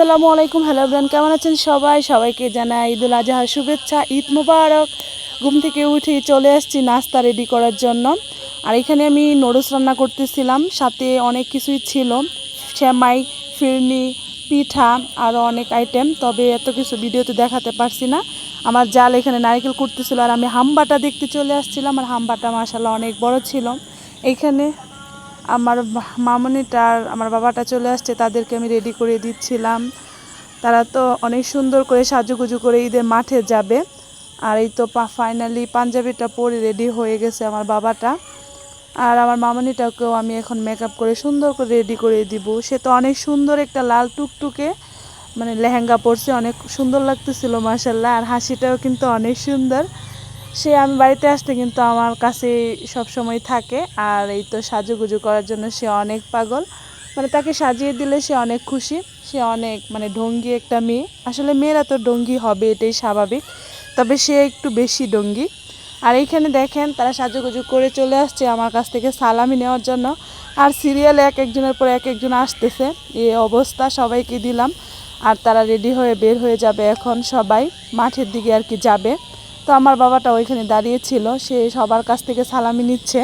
আসসালামু আলাইকুম, hello bran কেমন আছেন সবাই? সবাইকে জানাই ঈদুল আজহার শুভেচ্ছা, ঈদ মুবারক। ঘুম থেকে উঠে চলে আসছি নাস্তা রেডি করার জন্য। আর এখানে আমি নুডলস রান্না করতেছিলাম, সাথে অনেক কিছুই ছিল। শ্যামাই ফিরনি, পিঠা আরও অনেক আইটেম তবে এত কিছু ভিডিওতে দেখাতে পারছি না। আমার জাল এখানে নারকেল করতেছিল আর আমি হাম্বাটা দেখতে চলে আসছিলাম, আর হাম্বাটা মাসাল্লাহ অনেক বড় ছিল। এইখানে আমার মামনিটা আর আমার বাবাটা চলে আসছে, তাদেরকে আমি রেডি করে দিচ্ছিলাম। তারা তো অনেক সুন্দর করে সাজুগুজু করে ঈদের মাঠে যাবে। আর এই তো ফাইনালি পাঞ্জাবিটা পরে রেডি হয়ে গেছে আমার বাবাটা। আর আমার মামনিটাকেও আমি এখন মেকআপ করে সুন্দর করে রেডি করে দিব। সে তো অনেক সুন্দর একটা লাল টুকটুকে মানে লেহেঙ্গা পরছে, অনেক সুন্দর লাগতেছিল মাসাল্লাহ আর হাসিটাও কিন্তু অনেক সুন্দর। সে আমি বাড়িতে আসতে কিন্তু আমার কাছে সব সময় থাকে। আর এই তো সাজুগুজু করার জন্য সে অনেক পাগল। মানে তাকে সাজিয়ে দিলে সে অনেক খুশি। সে অনেক মানে ঢঙ্গি একটা মেয়ে। আসলে মেয়েরা তো ডঙ্গি হবে, এটাই স্বাভাবিক। তবে সে একটু বেশি ডঙ্গি। আর এইখানে দেখেন, তারা সাজুগুজু করে চলে আসছে আমার কাছ থেকে সালামি নেওয়ার জন্য। আর সিরিয়ালে এক একজনের পর এক একজন আসতেছে। এই অবস্থা, সবাইকে দিলাম। আর তারা রেডি হয়ে বের হয়ে যাবে এখন সবাই। মাঠের দিকে আর কি যাবে। তো আমার বাবাটা ওইখানে দাঁড়িয়েছিল, সে সবার কাছ থেকে সালামি নিচ্ছে।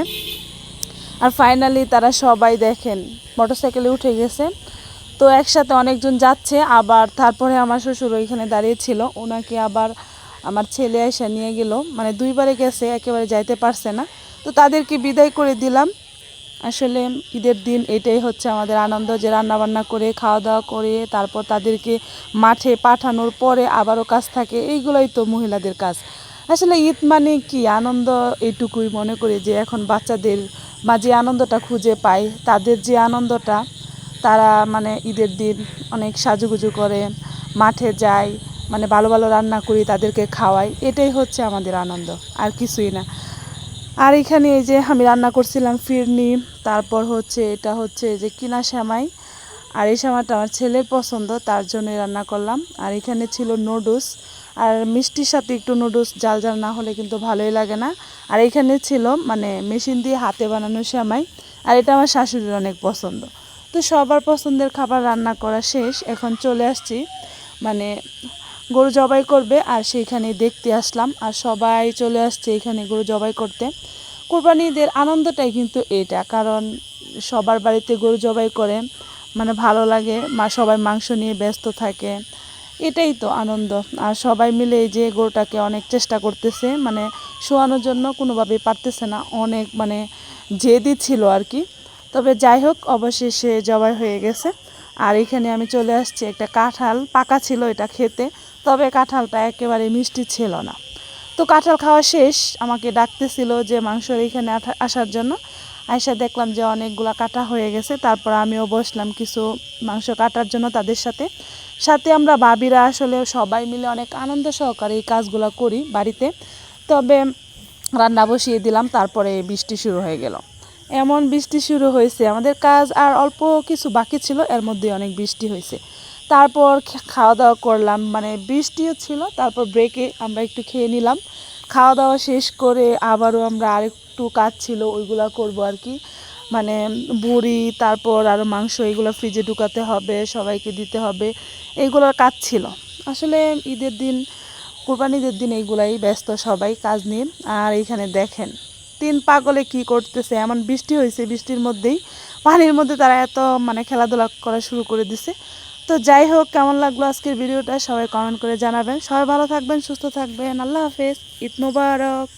আর ফাইনালি তারা সবাই দেখেন মোটরসাইকেলে উঠে গেছে। তো একসাথে অনেকজন যাচ্ছে, আবার তারপরে আমার শ্বশুর ওইখানে দাঁড়িয়েছিল। ওনাকে আবার আমার ছেলে এসে নিয়ে গেল। মানে দুইবারে গেছে, একেবারে যাইতে পারছে না। তো তাদেরকে বিদায় করে দিলাম। আসলে ঈদের দিন এটাই হচ্ছে আমাদের আনন্দ যে রান্না বান্না করে খাওয়া দাওয়া করে, তারপর তাদেরকে মাঠে পাঠানোর পরে আবারও কাজ থাকে। এইগুলোই তো মহিলাদের কাজ। আসলে ঈদ মানে কি? আনন্দ এইটুকুই মনে করি যে এখন বাচ্চাদের মা যে আনন্দটা খুঁজে পাই তাদের যে আনন্দটা, তারা মানে ঈদের দিন অনেক সাজুগুজু করে, মাঠে যায় মানে ভালো ভালো রান্না করি, তাদেরকে খাওয়াই। এটাই হচ্ছে আমাদের আনন্দ, আর কিছুই না। আর এখানে এই যে আমি রান্না করছিলাম ফিরনি, তারপর হচ্ছে এটা হচ্ছে যে কিনা শ্যামাই। আর এই শ্যামাটা আমার ছেলের পছন্দ, তার জন্যই রান্না করলাম। আর এখানে ছিল নুডলস। আর মিষ্টির সাথে একটু নুডলস জাল জাল না হলে কিন্তু ভালোই লাগে না। আর এখানে ছিল মানে মেশিন দিয়ে হাতে বানানো শ্যামাই আর এটা আমার শাশুড়ির অনেক পছন্দ। তো সবার পছন্দের খাবার রান্না করা শেষ, এখন চলে আসছি। মানে গরু জবাই করবে, আর সেইখানে দেখতে আসলাম। আর সবাই চলে আসছে এখানে গরু জবাই করতে। কোরবানি ঈদের আনন্দটাই কিন্তু এটা, কারণ সবার বাড়িতে গরু জবাই করে মানে ভালো লাগে। মা সবাই মাংস নিয়ে ব্যস্ত থাকে। এটাই তো আনন্দ। আর সবাই মিলে যে গরুটাকে অনেক চেষ্টা করতেছে মানে শোয়ানোর জন্য কোনোভাবেই পারতেছে না, অনেক মানে জেদি ছিল আর কি। তবে যাই হোক, অবশেষে জবাই হয়ে গেছে। আর এখানে আমি চলে আসছি, একটা কাঁঠাল পাকা ছিল এটা খেতে, তবে কাঁঠালটা একেবারে মিষ্টি ছিল না। তো কাঁঠাল খাওয়া শেষ, আমাকে ডাকতেছিল যে মাংসর এখানে আসার জন্য। আয়সা দেখলাম যে অনেকগুলা কাটা হয়ে গেছে। তারপর আমিও বসলাম কিছু মাংস কাটার জন্য তাদের সাথে। সাথে আমরা ভাবিরা আসলে সবাই মিলে অনেক আনন্দ সহকারে এই কাজগুলো করি বাড়িতে। তবে রান্না বসিয়ে দিলাম, তারপরে বৃষ্টি শুরু হয়ে গেল। এমন বৃষ্টি শুরু হয়েছে, আমাদের কাজ আর অল্প কিছু বাকি ছিল, এর মধ্যে অনেক বৃষ্টি হয়েছে। তারপর খাওয়া দাওয়া করলাম মানে বৃষ্টিও ছিল, তারপর ব্রেকে আমরা একটু খেয়ে নিলাম। খাওয়া দাওয়া শেষ করে আবারও আমরা আরেকটু কাজ ছিল, ওইগুলা করব আর কি। মানে বুড়ি, তারপর আরও মাংস, এগুলো ফ্রিজে ঢুকাতে হবে, সবাইকে দিতে হবে। এইগুলোর কাজ ছিল। আসলে ঈদের দিন কোরবানিদের দিন এইগুলাই ব্যস্ত সবাই কাজ নিয়ে। আর এইখানে দেখেন, তিন পাগলে কি করতেছে? এমন বৃষ্টি হয়েছে বৃষ্টির মধ্যেই। পানির মধ্যে তারা এত মানে খেলাধুলা করা শুরু করে দিছে। তো যাই হোক, কেমন লাগল আজকের ভিডিওটা? সবাই কমেন্ট করে জানাবেন। সবাই ভালো থাকবেন, সুস্থ থাকবেন। আল্লাহ হাফেজ। ঈদ মুবারক।